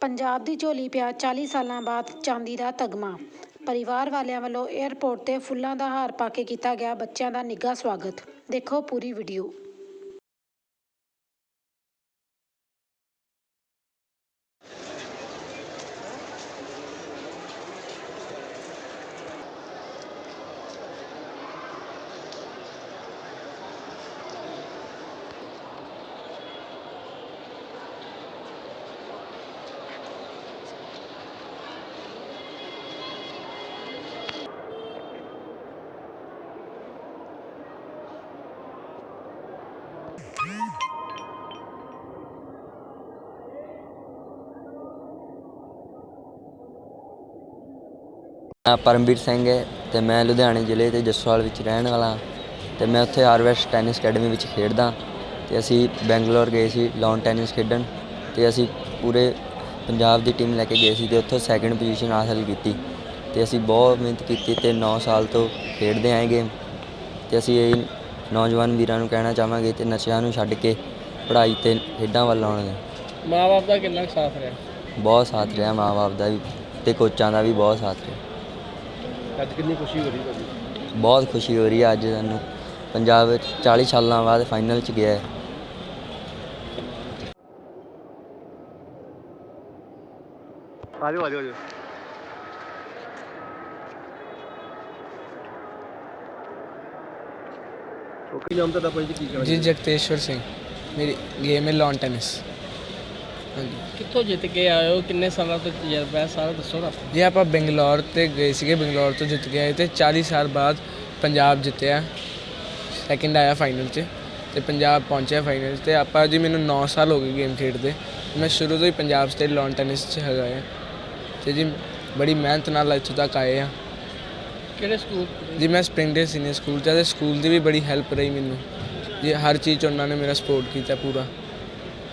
ਪੰਜਾਬ ਦੀ ਝੋਲੀ ਪਿਆ 40 ਸਾਲਾਂ ਬਾਅਦ ਚਾਂਦੀ ਦਾ ਤਗਮਾ। ਪਰਿਵਾਰ ਵਾਲਿਆਂ ਵੱਲੋਂ ਏਅਰਪੋਰਟ ਤੇ ਫੁੱਲਾਂ ਦਾ ਹਾਰ ਪਾ ਕੇ ਕੀਤਾ ਗਿਆ ਬੱਚਿਆਂ ਦਾ ਨਿੱਘਾ ਸਵਾਗਤ। ਦੇਖੋ ਪੂਰੀ ਵੀਡੀਓ ਮੈਂ ਪਰਮਵੀਰ ਸਿੰਘ ਹੈ ਤੇ ਮੈਂ ਲੁਧਿਆਣੇ ਜ਼ਿਲ੍ਹੇ ਦੇ ਜਸਵਾਲ ਵਿੱਚ ਰਹਿਣ ਵਾਲਾ ਤੇ ਮੈਂ ਉੱਥੇ ਆਰਵੈਸਟ ਟੈਨਿਸ ਅਕੈਡਮੀ ਵਿੱਚ ਖੇਡਦਾ ਤੇ ਅਸੀਂ ਬੈਂਗਲੌਰ ਗਏ ਸੀ ਲਾਨ ਟੈਨਿਸ ਖੇਡਣ ਤੇ ਅਸੀਂ ਪੂਰੇ ਪੰਜਾਬ ਦੀ ਟੀਮ ਲੈ ਕੇ ਗਏ ਸੀ ਤੇ ਉੱਥੋਂ ਸੈਕੰਡ ਪੋਜੀਸ਼ਨ ਹਾਸਲ ਕੀਤੀ ਤੇ ਅਸੀਂ ਬਹੁਤ ਮਿਹਨਤ ਕੀਤੀ ਤੇ 9 ਸਾਲ ਤੋਂ ਖੇਡਦੇ ਆਏ ਗੇਮ ਤੇ ਅਸੀਂ ਇਹ ਨੌਜਵਾਨ ਵੀਰਾਂ ਨੂੰ ਕਹਿਣਾ ਚਾਹਾਂਗੇ ਤੇ ਨਸ਼ਿਆਂ ਨੂੰ ਛੱਡ ਕੇ ਪੜ੍ਹਾਈ ਤੇ ਖੇਡਾਂ ਵੱਲ ਆਉਣ। ਮਾਂ-ਬਾਪ ਦਾ ਕਿੰਨਾ ਕੁ ਸਾਥ ਰਿਹਾ? ਬਹੁਤ ਸਾਥ ਰਿਹਾ ਮਾਂ-ਬਾਪ ਦਾ ਵੀ ਤੇ ਕੋਚਾਂ ਦਾ ਵੀ ਬਹੁਤ ਸਾਥ ਰਿਹਾ। ਅੱਜ ਕਿੰਨੀ ਖੁਸ਼ੀ ਹੋ ਰਹੀ ਤੁਹਾਨੂੰ ਬਹੁਤ ਖੁਸ਼ੀ ਹੋ ਰਹੀ ਹੈ ਅੱਜ ਸਾਨੂੰ। ਪੰਜਾਬ ਵਿੱਚ 40 ਸਾਲਾਂ ਬਾਅਦ ਫਾਈਨਲ 'ਚ ਗਿਆ ਹੈ। ਆ ਜਾਓ ਆ ਜਾਓ ਓਕੇ ਨਾਮ ਤੁਹਾਡਾ ਭਾਈ ਜੀ? ਕੀ ਕਹਿਣਾ ਜੀ ਜਗਤੇਸ਼ਵਰ ਸਿੰਘ। ਮੇਰੀ ਗੇਮ ਹੈ ਲਾਨ ਟੈਨਿਸ ਹਾਂਜੀ। ਕਿੱਥੋਂ ਜਿੱਤ ਕੇ ਆਏ ਹੋ? ਕਿੰਨੇ ਸਾਲਾਂ ਤੋਂ ਤਜਰਬਾ ਹੈ? ਸਾਰਾ ਦੱਸੋ ਨਾ। ਜੀ ਆਪਾਂ ਬੰਗਲੌਰ ਤੇ ਗਏ ਸੀਗੇ। ਬੰਗਲੌਰ ਤੋਂ ਜਿੱਤ ਕੇ ਆਏ ਤੇ 40 ਸਾਲ ਬਾਅਦ ਪੰਜਾਬ ਜਿੱਤਿਆ। ਸੈਕਿੰਡ ਆਇਆ ਫਾਈਨਲ 'ਚ ਤੇ ਪੰਜਾਬ ਪਹੁੰਚਿਆ ਫਾਈਨਲ 'ਚ ਤੇ। ਆਪਾਂ ਜੀ ਮੈਨੂੰ 9 ਸਾਲ ਹੋ ਗਏ ਗੇਮ ਖੇਡਦੇ। ਮੈਂ ਸ਼ੁਰੂ ਤੋਂ ਹੀ ਪੰਜਾਬ ਸਟੇਟ ਲਾਨ ਟੈਨਿਸ 'ਚ ਹੈਗਾ ਆ। ਤੇ ਜੀ ਬੜੀ ਮਿਹਨਤ ਨਾਲ ਇੱਥੋਂ ਤੱਕ ਆਏ ਆ। ਕਿਹੜੇ ਸਕੂਲ ਜੀ ਮੈਂ ਸਪ੍ਰਿੰਗਡੇਲ ਸੀਨੀਅਰ ਸਕੂਲ 'ਚ ਆ ਤੇ ਸਕੂਲ ਦੀ ਵੀ ਬੜੀ ਹੈਲਪ ਰਹੀ ਮੈਨੂੰ। ਜੀ ਹਰ ਚੀਜ਼ 'ਚ ਉਹਨਾਂ ਨੇ ਮੇਰਾ ਸਪੋਰਟ ਕੀਤਾ ਪੂਰਾ।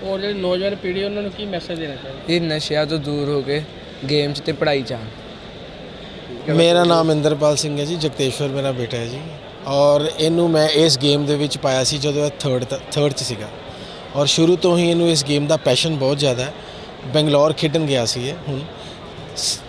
ਔਰ ਜਿਹੜੀ ਨੌਜਵਾਨ ਪੀੜ੍ਹੀ ਉਹਨਾਂ ਨੂੰ ਕੀ ਮੈਸੇਜ ਦੇਣਾ ਚਾਹੀਦਾ? ਇਹ ਨਸ਼ਿਆਂ ਤੋਂ ਦੂਰ ਹੋ ਕੇ ਗੇਮ 'ਚ ਤੇ ਪੜ੍ਹਾਈ 'ਚ ਆਉਣ। ਮੇਰਾ ਨਾਮ ਇੰਦਰਪਾਲ ਸਿੰਘ ਹੈ ਜੀ ਜਗਤੇਸ਼ਵਰ ਮੇਰਾ ਬੇਟਾ ਹੈ ਜੀ। ਔਰ ਇਹਨੂੰ ਮੈਂ ਇਸ ਗੇਮ ਦੇ ਵਿੱਚ ਪਾਇਆ ਸੀ ਜਦੋਂ ਇਹ ਥਰਡ ਥਰਡ 'ਚ ਸੀਗਾ। ਔਰ ਸ਼ੁਰੂ ਤੋਂ ਹੀ ਇਹਨੂੰ ਇਸ ਗੇਮ ਦਾ ਪੈਸ਼ਨ ਬਹੁਤ ਜ਼ਿਆਦਾ ਹੈ। ਬੰਗਲੌਰ ਖੇਡਣ ਗਿਆ ਸੀ ਇਹ ਹੁਣ।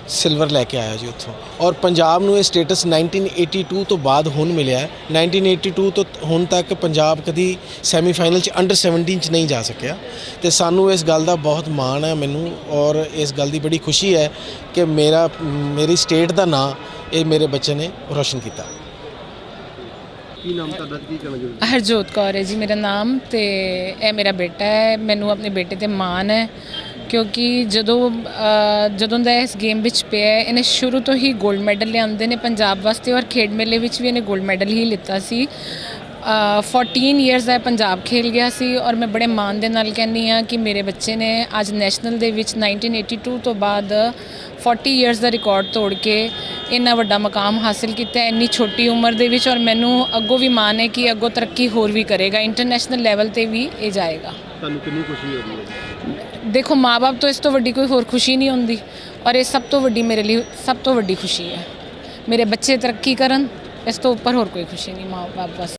ਸਿਲਵਰ ਲੈ ਕੇ ਆਇਆ ਜੀ ਉੱਥੋਂ। ਔਰ ਪੰਜਾਬ ਨੂੰ ਇਹ ਸਟੇਟਸ 1982 ਤੋਂ ਬਾਅਦ ਹੁਣ ਮਿਲਿਆ ਹੈ। 1982 ਤੋਂ ਹੁਣ ਤੱਕ ਪੰਜਾਬ ਕਦੀ ਸੈਮੀਫਾਈਨਲ 'ਚ ਅੰਡਰ 17 'ਚ ਨਹੀਂ ਜਾ ਸਕਿਆ। ਤੇ ਸਾਨੂੰ ਇਸ ਗੱਲ ਦਾ ਬਹੁਤ ਮਾਣ ਹੈ ਮੈਨੂੰ ਔਰ ਇਸ ਗੱਲ ਦੀ ਬੜੀ ਖੁਸ਼ੀ ਹੈ ਕਿ ਮੇਰਾ ਮੇਰੀ ਸਟੇਟ ਦਾ ਨਾਂ ਇਹ ਮੇਰੇ ਬੱਚੇ ਨੇ ਰੋਸ਼ਨ ਕੀਤਾ। ਕੀ ਨਾਮ ਤੁਹਾਡਾ ਕੀ ਕਹਿਣਾ ਹਰਜੋਤ ਕੌਰ ਹੈ ਜੀ ਮੇਰਾ ਨਾਮ ਤੇ ਇਹ ਮੇਰਾ ਬੇਟਾ ਹੈ। ਮੈਨੂੰ ਆਪਣੇ ਬੇਟੇ ਤੇ ਮਾਣ ਹੈ। ਕਿਉਂਕਿ ਜਦੋਂ ਜਦੋਂ ਦਾ ਇਸ ਗੇਮ ਵਿੱਚ ਪਿਆ ਇਹਨੇ ਸ਼ੁਰੂ ਤੋਂ ਹੀ 골ਡ ਮੈਡਲ ਲਿਆਂਦੇ ਨੇ ਪੰਜਾਬ ਵਾਸਤੇ ਔਰ ਖੇਡ ਮੇਲੇ ਵਿੱਚ ਵੀ ਇਹਨੇ 골ਡ ਮੈਡਲ ਹੀ ਲਿੱਤਾ ਸੀ। ਅ, 14 ਇਅਰਸ ਦਾ ਇਹ ਪੰਜਾਬ ਖੇਲ ਗਿਆ ਸੀ ਔਰ ਮੈਂ ਬੜੇ ਮਾਣ ਦੇ ਨਾਲ ਕਹਿੰਦੀ ਆ ਕਿ ਮੇਰੇ ਬੱਚੇ ਨੇ ਅੱਜ ਨੈਸ਼ਨਲ ਦੇ ਵਿੱਚ 1982 ਤੋਂ ਬਾਅਦ 40 ਇਅਰਸ ਦਾ ਰਿਕਾਰਡ ਤੋੜ ਕੇ ਇੰਨਾ ਵੱਡਾ ਮਕਾਮ ਹਾਸਿਲ ਕੀਤਾ ਇੰਨੀ ਛੋਟੀ ਉਮਰ ਦੇ ਵਿੱਚ ਔਰ ਮੈਨੂੰ ਅੱਗੋਂ ਵੀ ਮਾਣ ਹੈ ਕਿ ਅੱਗੋਂ ਤਰੱਕੀ ਹੋਰ ਵੀ ਕਰੇਗਾ ਇੰਟਰਨੈਸ਼ਨਲ ਲੈਵਲ ਤੇ ਵੀ ਇਹ ਜਾਏਗਾ। ਤੁਹਾਨੂੰ ਕਿੰਨੀ ਖੁਸ਼ੀ ਹੋ ਰਹੀ ਹੈ? ਦੇਖੋ ਮਾਪੇ ਤੋਂ ਇਸ ਤੋਂ ਵੱਡੀ ਕੋਈ ਹੋਰ ਖੁਸ਼ੀ ਨਹੀਂ ਹੁੰਦੀ ਔਰ ਇਹ ਸਭ ਤੋਂ ਵੱਡੀ ਮੇਰੇ ਲਈ ਸਭ ਤੋਂ ਵੱਡੀ ਖੁਸ਼ੀ ਹੈ। ਮੇਰੇ ਬੱਚੇ ਤਰੱਕੀ ਕਰਨ, ਇਸ ਤੋਂ ਉੱਪਰ ਹੋਰ ਕੋਈ ਖੁਸ਼ੀ ਨਹੀਂ ਮਾਪੇ ਬਸ।